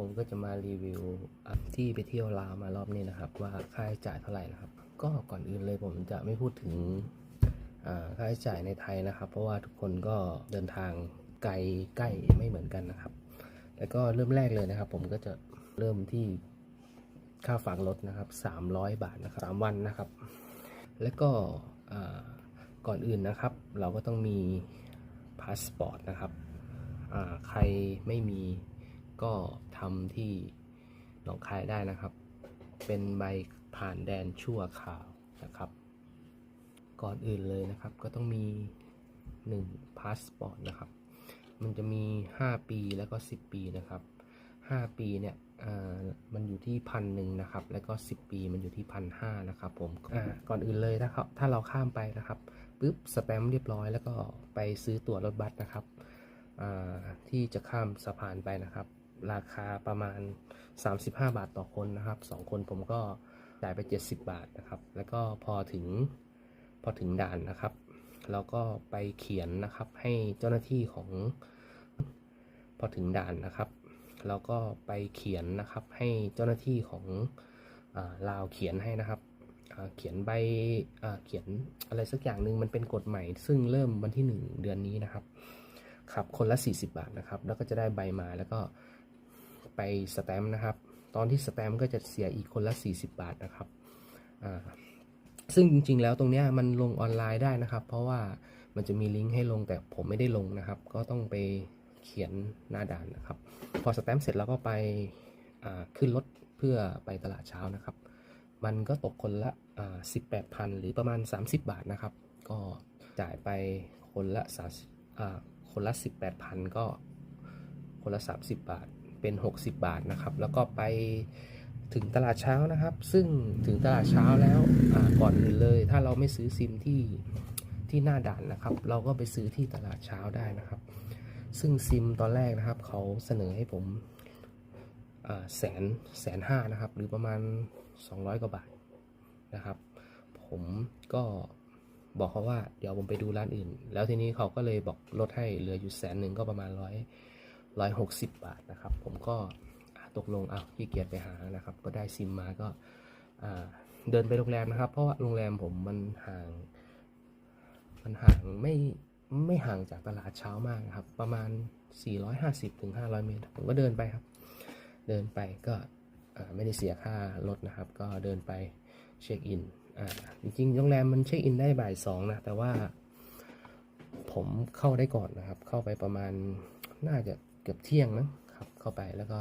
ผมก็จะมารีวิวอะที่ไปเที่ยวลาวมารอบนี้นะครับ ว่าค่าใช้จ่ายเท่าไหร่นะครับ ก็ก่อนอื่นเลยผมจะไม่พูดถึงค่าใช้จ่ายในไทยนะครับ เพราะว่าทุกคนก็เดินทางไกลใกล้ไม่เหมือนกันนะครับ แล้วก็เริ่มแรกเลยนะครับ ผมก็จะเริ่มที่ค่าฝากรถนะครับ 300 บาทนะครับ3วันนะครับ แล้วก็ก่อนอื่นนะครับ เราก็ต้องมีพาสปอร์ตนะครับใครไม่มีก็ ทำที่หนองคายได้นะครับ เป็นใบผ่านแดนชั่วคราวนะครับ ก่อนอื่นเลยนะครับ ก็ต้องมี1พาสปอร์ตนะครับ มันจะมี 5 ปีแล้วก็ 10 ปีนะครับ 5 ปีเนี่ยมันอยู่ที่พันหนึ่งนะครับ แล้วก็ 10 ปีมันอยู่ที่พันห้านะครับผมก่อนอื่นเลยถ้าเขาถ้าเราข้ามไปนะครับปุ๊บสแตมป์เรียบร้อยแล้วก็ไปซื้อตั๋วรถบัสนะครับที่จะข้ามสะพานไปนะครับ ราคาประมาณ 35 บาทต่อคนนะครับ2คนผมก็จ่ายไป 70 บาทนะครับ แล้วก็พอถึงพอถึงด่านนะครับ เราก็ไปเขียนนะครับให้เจ้าหน้าที่ของพอถึงด่านนะครับเราก็ไปเขียนนะครับให้เจ้าหน้าที่ของอลาวเขียนให้นะครับเขียนใบเขียนอะไรสักอย่างหนึ่งมันเป็นกฎใหม่ ซึ่งเริ่มวันที่ 1 เดือนนี้นะครับครับคนละ 40 บาทนะครับ แล้วก็จะได้ใบมาแล้วก็ ไปสแตมป์นะครับ ตอนที่สแตมป์ก็จะเสียอีกคนละ 40 บาทนะครับซึ่งจริงๆ แล้วตรงนี้มันลงออนไลน์ได้นะครับ เพราะว่ามันจะมีลิงก์ให้ลงแต่ผมไม่ได้ลงนะครับ ก็ต้องไปเขียนหน้าด่านนะครับ พอสแตมป์เสร็จแล้วก็ไปขึ้นรถเพื่อไปตลาดเช้านะครับ มันก็ตกคนละอ่า18,000หรือประมาณ 30 บาทนะครับ ก็จ่ายไปคนละ30อ่าคนละ18,000ก็คนละ 30 บาท เป็น 60 บาทนะครับ แล้วก็ไปถึงตลาดเช้านะครับ ซึ่งถึงตลาดเช้าแล้วก่อนอื่นเลย ถ้าเราไม่ซื้อซิมที่ที่หน้าด่านนะครับ เราก็ไปซื้อที่ตลาดเช้าได้นะครับ ซึ่งซิมตอนแรกนะครับ เขาเสนอให้ผมแสนแสนห้านะครับ หรือประมาณ 200 กว่าบาทนะครับ ผมก็บอกเขาว่าเดี๋ยวผมไปดูร้านอื่น แล้วทีนี้เขาก็เลยบอกลดให้เหลืออยู่แสนหนึ่งก็ประมาณร้อย ร้อยหกสิบบาทนะครับ ผมก็ตกลงอ้าวขี้เกียจไปหานะครับ ก็ได้ซิมมาก็เดินไปโรงแรมนะครับ เพราะว่าโรงแรมผมมันห่าง มันห่างไม่ไม่ห่างจากตลาดเช้ามากนะครับ ประมาณ 450ถึง500 เมตร ผมก็เดินไปครับ เดินไปก็ไม่ได้เสียค่ารถนะครับ ก็เดินไปเช็คอินจริงๆโรงแรมมันเช็คอินได้บ่ายสองนะ แต่ว่าผมเข้าได้ก่อนนะครับ เข้าไปประมาณน่าจะ เกือบเที่ยงนะครับเข้าไปแล้วก็